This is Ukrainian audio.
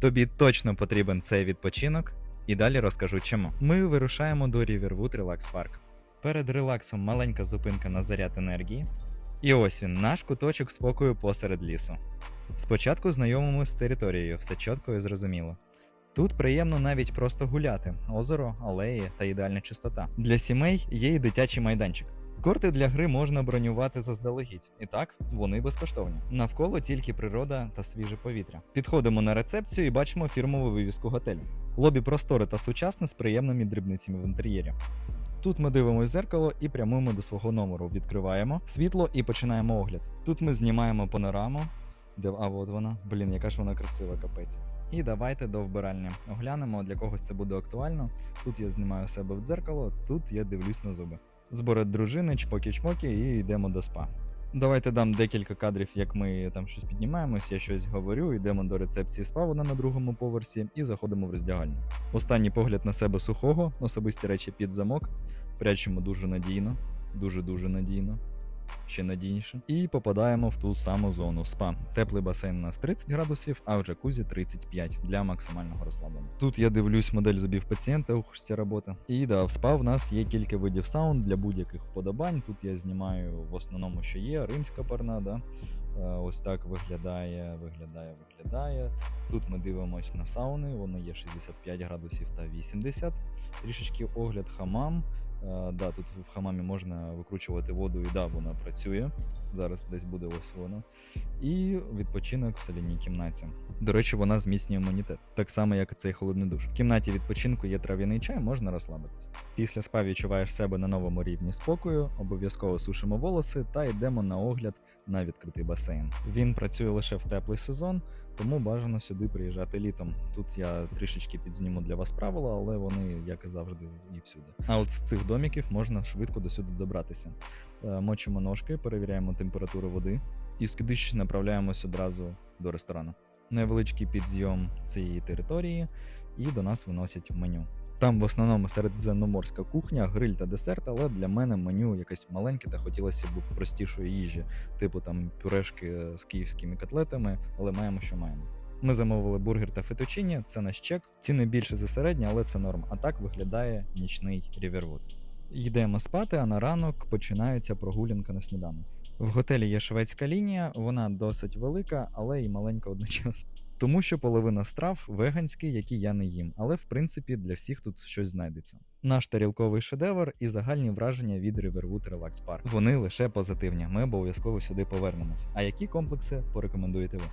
Тобі точно потрібен цей відпочинок, і далі розкажу чому. Ми вирушаємо до Riverwood Relax Park. Перед релаксом маленька зупинка на заряд енергії. І ось він, наш куточок спокою посеред лісу. Спочатку знайомимося з територією, все чітко і зрозуміло. Тут приємно навіть просто гуляти: озеро, алеї та ідеальна чистота. Для сімей є і дитячий майданчик. Корти для гри можна бронювати заздалегідь, і так вони безкоштовні. Навколо тільки природа та свіже повітря. Підходимо на рецепцію і бачимо фірмову вивіску готелю. Лобі просторе та сучасне з приємними дрібницями в інтер'єрі. Тут ми дивимося зеркало і прямуємо до свого номеру. Відкриваємо світло і починаємо огляд. Тут ми знімаємо панораму. Де а от вона. Блін, яка ж вона красива, капець. І давайте до вбиральні. Оглянемо, для когось це буде актуально. Тут я знімаю себе в дзеркало, тут я дивлюсь на зуби. Збори дружини, чпокі-чмокі і йдемо до спа. Давайте дам декілька кадрів, як ми там щось піднімаємось, я щось говорю, йдемо до рецепції спа, вона на другому поверсі, і заходимо в роздягальню. Останній погляд на себе сухого, особисті речі під замок, прячемо дуже надійно, дуже-дуже надійно, ще надійніше. І попадаємо в ту саму зону спа. Теплий басейн у нас 30 градусів, а в джакузі 35 для максимального розслаблення. Тут я дивлюсь модель зубів пацієнта, ух, ця робота. І да, в спа в нас є кілька видів саунд для будь-яких вподобань. Тут я знімаю в основному, що є, римська парна, да. Е, Ось так виглядає, виглядає, виглядає. Тут ми дивимось на сауни, вони є 65 градусів та 80. Трішечки огляд хамам. Е, Да, тут в хамамі можна викручувати воду, і да, вона працює. Зараз десь буде ось воно. І відпочинок в соляній кімнаті. До речі, вона зміцнює імунітет, так само, як і цей холодний душ. В кімнаті відпочинку є трав'яний чай, можна розслабитися. Після спа відчуваєш себе на новому рівні спокою, обов'язково сушимо волоси та йдемо на огляд на відкритий басейн. Він працює лише в теплий сезон, тому бажано сюди приїжджати літом. Тут я трішечки підзніму для вас правила, але вони, як і завжди, і всюди. А от з цих доміків можна швидко до сюди добратися. Е, Мочимо ножки, перевіряємо температуру води і скидиш направляємось одразу до ресторану. Невеличкий підзйом цієї території, і до нас виносять меню. Там в основному середземноморська кухня, гриль та десерт, але для мене меню якесь маленьке та хотілося б простішої їжі, типу там пюрешки з київськими котлетами, але маємо, що маємо. Ми замовили бургер та фетучині, це наш чек. Ціни більше за середні, але це норм. А так виглядає нічний Рівервуд. Йдемо спати, а на ранок починається прогулянка на сніданок. В готелі є шведська лінія, вона досить велика, але і маленька одночасно. Тому що половина страв веганські, які я не їм, але в принципі для всіх тут щось знайдеться. Наш тарілковий шедевр і загальні враження від Riverwood Relax Park. Вони лише позитивні. Ми обов'язково сюди повернемось. А які комплекси порекомендуєте ви?